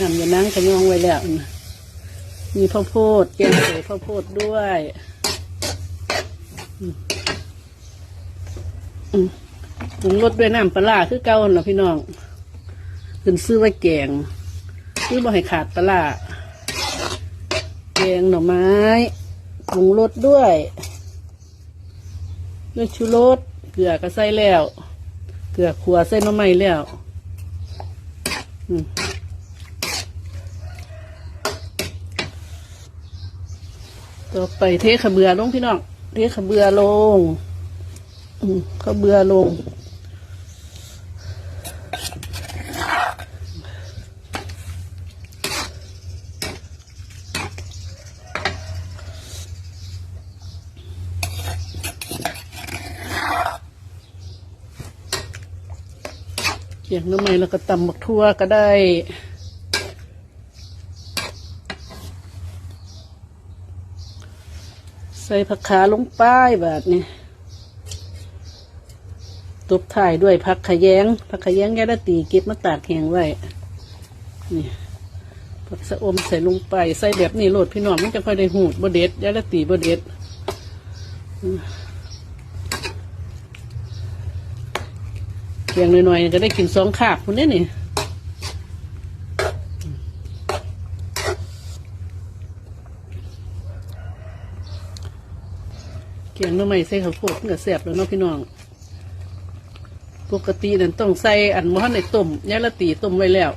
น้ำยานั่งขยองไว้แล้วมีข้าวโพดแกงใส่ข้าวโพดด้วยอืมอืมปรุงรสด้วยน้ำปลาคือเก่าหั่นล่ะพี่น้องขึ้นซื้อไว้แกงคือบ่ให้ขาดปลาแกงหน่อไม้ปรุงรสด้วยด้วยชูรสเกลือก็ใส่แล้ว เกลือขัวใส่หน่อไม้แล้ว อืม ต่อไปเทขเบือลงพี่น้อง เทขเบือลง อืมขเบือลง เกี่ยงน้ำมันแล้วก็ตำบักทั่วก็ได้ ใส่ผักขาลงไป้ายแบบนี้ตบถ่ายด้วยผักขยงผักขยงแกได้ตีเก็บมาตากแห้งไว้นี่ผักสะอมใส่ลงไป ใส่แบบนี้โหลดพี่น้องมันจะค่อยได้หูดบเด็ดยาละตีบเด็ดเพียงหน่อยๆจะได้กินสองขาบคุณเนี่ยนี่ เกียงหน้ำไม่ใส่ข้าวโพดเนื้อแสบแล้วเนาะพี่น้อง ปกตินั่นต้องใส่อันหม้อในต้มยายละตีต้มไว้แล้ว